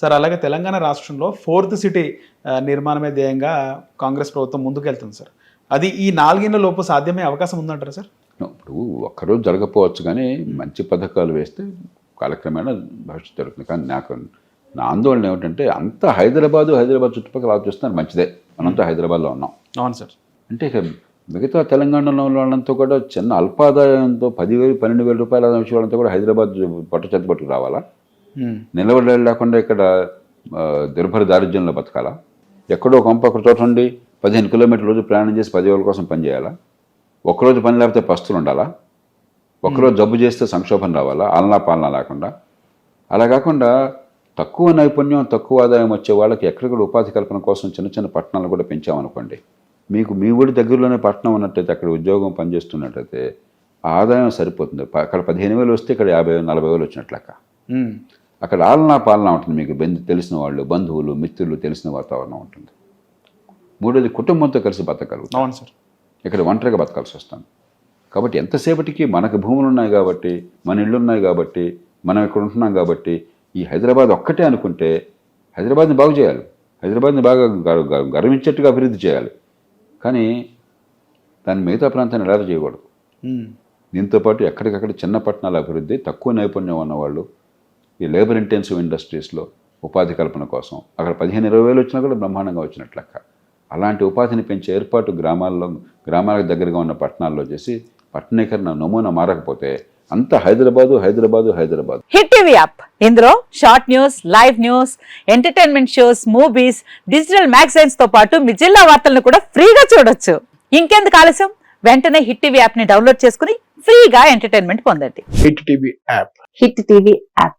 Sir అలాగే తెలంగాణ రాష్ట్రంలో fourth city నిర్మాణమే ధ్యేయంగా కాంగ్రెస్ ప్రభుత్వం ముందుకెళ్తుంది సార్. అది ఈ నాలుగేళ్ళ లోపు సాధ్యమే అవకాశం ఉందంటారా సార్? ఇప్పుడు ఒక్కరోజు జరగకపోవచ్చు కానీ మంచి పథకాలు వేస్తే కాలక్రమేణా భవిష్యత్తు జరుగుతుంది. కానీ నాకు నా ఆందోళన ఏమిటంటే అంత హైదరాబాదు హైదరాబాద్ చుట్టుపక్కల ఆలోచిస్తున్నారు మంచిదే. మనంతా హైదరాబాద్లో ఉన్నాం. అవును సార్. అంటే ఇక మిగతా తెలంగాణలో వాళ్ళంతా కూడా చిన్న అల్పాదాయంతో పదివేలు పన్నెండు వేల రూపాయల వాళ్ళంతా కూడా హైదరాబాద్ పట్టు చెత్త పట్టుకు రావాలా? ఉమ్, నిలబడి లేకుండా ఇక్కడ దుర్భర దారిద్ర్యంలో బతకాలా? ఎక్కడో కొంప ఒక చోట ఉండి పదిహేను కిలోమీటర్ల రోజు ప్రయాణం చేసి పదివేల కోసం పనిచేయాలా ఒక్కరోజు పని లేకపోతే పస్తులు ఉండాలా? ఒక్కరోజు జబ్బు చేస్తే సంక్షోభం రావాలా? ఆలనా పాలన లేకుండా? అలా కాకుండా తక్కువ నైపుణ్యం తక్కువ ఆదాయం వచ్చే వాళ్ళకి ఎక్కడిక్కడ ఉపాధి కల్పన కోసం చిన్న చిన్న పట్టణాలు కూడా పెంచామనుకోండి. మీకు మీ ఊరి దగ్గరలోనే పట్టణం ఉన్నట్టయితే అక్కడ ఉద్యోగం పనిచేస్తున్నట్టయితే ఆదాయం సరిపోతుంది. అక్కడ పదిహేను వేలు వస్తే ఇక్కడ యాభై వేలు, నలభై వేలు వచ్చినట్లు లెక్క. ఉమ్, అక్కడ ఆలనా పాలన ఉంటుంది మీకు బంధు తెలిసిన వాళ్ళు బంధువులు మిత్రులు తెలిసిన వాతావరణం ఉంటుంది. మూడోది కుటుంబంతో కలిసి బతకగలుగుతాం. అవును సార్. ఇక్కడ ఒంటరిగా బతకాల్సి వస్తుంది కాబట్టి ఎంతసేపటికి మనకు భూములు ఉన్నాయి కాబట్టి మన ఇళ్ళు ఉన్నాయి కాబట్టి మనం ఇక్కడ ఉంటున్నాం కాబట్టి ఈ హైదరాబాద్ ఒక్కటే అనుకుంటే హైదరాబాద్ని బాగు చేయాలి. హైదరాబాద్ని బాగా గర్వించేట్టుగా అభివృద్ధి చేయాలి. కానీ దాన్ని మిగతా ప్రాంతాన్ని ఎలా చేయకూడదు? ఉమ్, దీంతో పాటు ఎక్కడికక్కడ చిన్న పట్టణాల అభివృద్ధి తక్కువ నైపుణ్యం ఉన్నవాళ్ళు ఈ లేబర్ ఇంటెన్సివ్ ఇండస్ట్రీస్లో ఉపాధి కల్పన కోసం. అక్కడ పదిహేను ఇరవై వేలు వచ్చినా కూడా బ్రహ్మాండంగా వచ్చినట్లు లెక్క. అలాంటి ఉపాధిని పెంచే ఏర్పాటు గ్రామాల్లో గ్రామాలకు దగ్గరగా ఉన్న పట్టణాల్లో చేసి పట్టణీకరణ నమూనా మారకపోతే అంత Hyderabad Hyderabad Hyderabad. Hit TV app. ఇందులో short news live news entertainment shows movies digital మ్యాగజైన్స్తో పాటు మీ జిల్లా వార్తలను కూడా ఫ్రీగా చూడొచ్చు. ఇంకెందుకు ఆలస్యం? వెంటనే హిట్ టీవీ యాప్ని డౌన్లోడ్ చేసుకుని ఫ్రీగా ఎంటర్టైన్మెంట్ పొందండి. Hit TV app. Hit TV app.